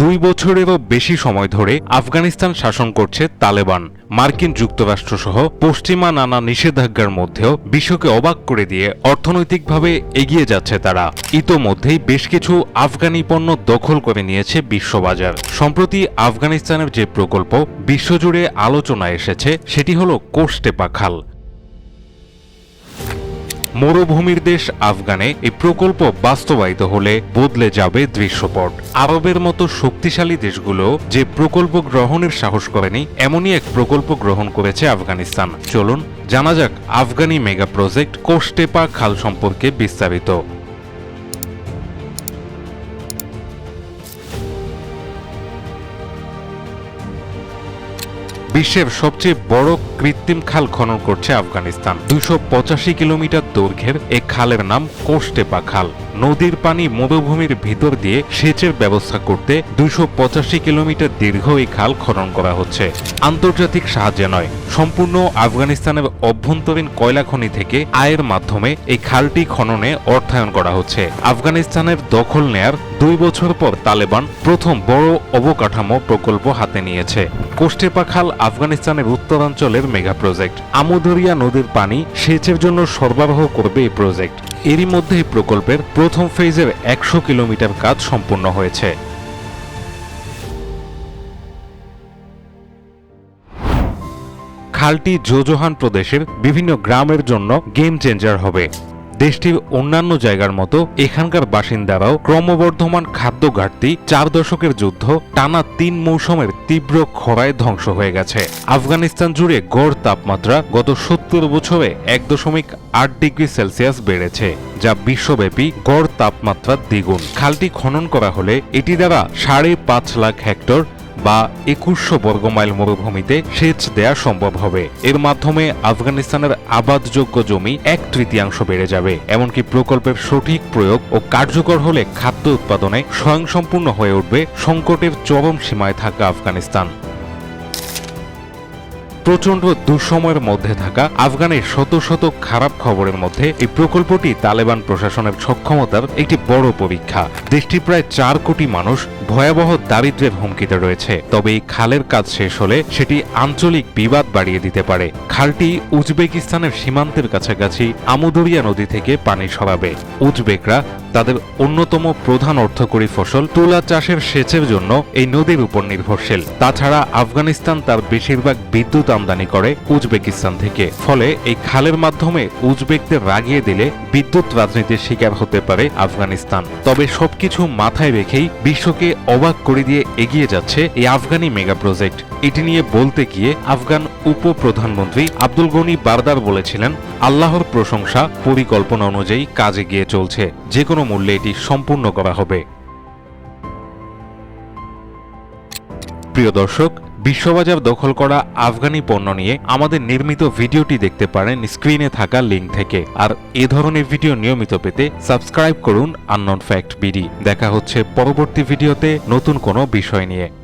দুই বছরেরও বেশি সময় ধরে আফগানিস্তান শাসন করছে তালেবান। মার্কিন যুক্তরাষ্ট্র সহ পশ্চিমা নানা নিষেধাজ্ঞার মধ্যেও বিশ্বকে অবাক করে দিয়ে অর্থনৈতিকভাবে এগিয়ে যাচ্ছে তারা। ইতোমধ্যেই বেশ কিছু আফগানি পণ্য দখল করে নিয়েছে বিশ্ববাজার। সম্প্রতি আফগানিস্তানের যে প্রকল্প বিশ্বজুড়ে আলোচনায় এসেছে, সেটি হল কোস্টেপা খাল মরুভূমির দেশ আফগানে এই প্রকল্প বাস্তবায়িত হলে বদলে যাবে দৃশ্যপট। আরবের মতো শক্তিশালী দেশগুলো যে প্রকল্প গ্রহণের সাহস করেনি, এমনই এক প্রকল্প গ্রহণ করেছে আফগানিস্তান। চলুন, জানা যাক আফগানি মেগা প্রজেক্ট কোস্টেপা খাল সম্পর্কে বিস্তারিত। বিশ্বের সবচেয়ে বড় কৃত্রিম খাল খনন করছে আফগানিস্তান। দুশো কিলোমিটার দৈর্ঘ্যের এ খালের নাম কোস্টেপা খাল। নদীর পানি মরুভূমির ভিতর দিয়ে সেচের ব্যবস্থা করতে দুইশো পঁচাশি কিলোমিটার দীর্ঘ এই খাল খনন করা হচ্ছে। আন্তর্জাতিক সাহায্যে নয়, সম্পূর্ণ আফগানিস্তানের অভ্যন্তরীণ কয়লা খনি থেকে আয়ের মাধ্যমে এই খালটি খননে অর্থায়ন করা হচ্ছে। আফগানিস্তানের দখল নেয়ার দুই বছর পর তালেবান প্রথম বড় অবকাঠামো প্রকল্প হাতে নিয়েছে। কোষ্টেপা খাল আফগানিস্তানের উত্তরাঞ্চলের মেগা প্রজেক্ট। আমুদরিয়া নদীর পানি সেচের জন্য সরবরাহ করবে এই প্রজেক্ট। এরই মধ্যে এই প্রকল্পের প্রথম ফেজের একশো কিলোমিটার কাজ সম্পূর্ণ হয়েছে। খালটি জোজোহান প্রদেশের বিভিন্ন গ্রামের জন্য গেম চেঞ্জার হবে। দেশটির অন্যান্য জায়গার মতো এখানকার বাসিন্দারাও ক্রমবর্ধমান খাদ্য ঘাটতি, চার দশকের যুদ্ধ, টানা তিন মৌসুমের তীব্র খরায় ধ্বংস হয়ে গেছে। আফগানিস্তান জুড়ে গড় তাপমাত্রা গত সত্তর বছরে এক দশমিক আট ডিগ্রি সেলসিয়াস বেড়েছে, যা বিশ্বব্যাপী গড় তাপমাত্রা দ্বিগুণ। খালটি খনন করা হলে এটি দ্বারা সাড়ে পাঁচ লাখ হেক্টর বা একুশশো বর্গমাইল মরুভূমিতে সেচ দেয়া সম্ভব হবে। এর মাধ্যমে আফগানিস্তানের আবাদযোগ্য জমি এক তৃতীয়াংশ বেড়ে যাবে। এমনকি প্রকল্পের সঠিক প্রয়োগ ও কার্যকর হলে খাদ্য উৎপাদনে স্বয়ংসম্পূর্ণ হয়ে উঠবে সংকটের চরম সীমায় থাকা আফগানিস্তান। প্রচণ্ড দুঃসময়ের মধ্যে থাকা আফগানের শত শত খারাপ খবরের মধ্যে এই প্রকল্পটি তালেবান প্রশাসনের সক্ষমতার একটি বড় পরীক্ষা। দেশটির প্রায় চার কোটি মানুষ ভয়াবহ দারিদ্র্যের হুমকিতে রয়েছে। তবে এই খালের কাজ শেষ হলে সেটি আঞ্চলিক বিবাদ বাড়িয়ে দিতে পারে। খালটি উজবেকিস্তানের সীমান্তের কাছাকাছি আমুদরিয়া নদী থেকে পানি সরাবে। উজবেকরা তাদের অন্যতম প্রধান অর্থকরী ফসল তুলা চাষের সেচের জন্য এই নদীর উপর নির্ভরশীল। তাছাড়া আফগানিস্তান তার বেশিরভাগ বিদ্যুৎ আমদানি করে উজবেকিস্তান থেকে। ফলে এই খালের মাধ্যমে উজবেকদের রাগিয়ে দিলে বিদ্যুৎ রাজনীতির শিকার হতে পারে আফগানিস্তান। তবে সবকিছু মাথায় রেখেই বিশ্বকে অবাক করে দিয়ে এগিয়ে যাচ্ছে এই আফগানি মেগা প্রজেক্ট। এটি নিয়ে বলতে গিয়ে আফগান উপপ্রধানমন্ত্রী আব্দুল গনি বারদার বলেছিলেন, আল্লাহর প্রশংসা পরিকল্পনা অনুযায়ী কাজে গিয়ে চলছে। যে কোনো মূল্যে এটি সম্পূর্ণ করা হবে। প্রিয় দর্শক, বিশ্ববাজার দখল করা আফগানি পণ্য নিয়ে আমাদের নির্মিত ভিডিওটি দেখতে পারেন স্ক্রিনে থাকা লিঙ্ক থেকে। আর এ ধরনের ভিডিও নিয়মিত পেতে সাবস্ক্রাইব করুন আননন ফ্যাক্ট বিডি। দেখা হচ্ছে পরবর্তী ভিডিওতে নতুন কোনো বিষয় নিয়ে।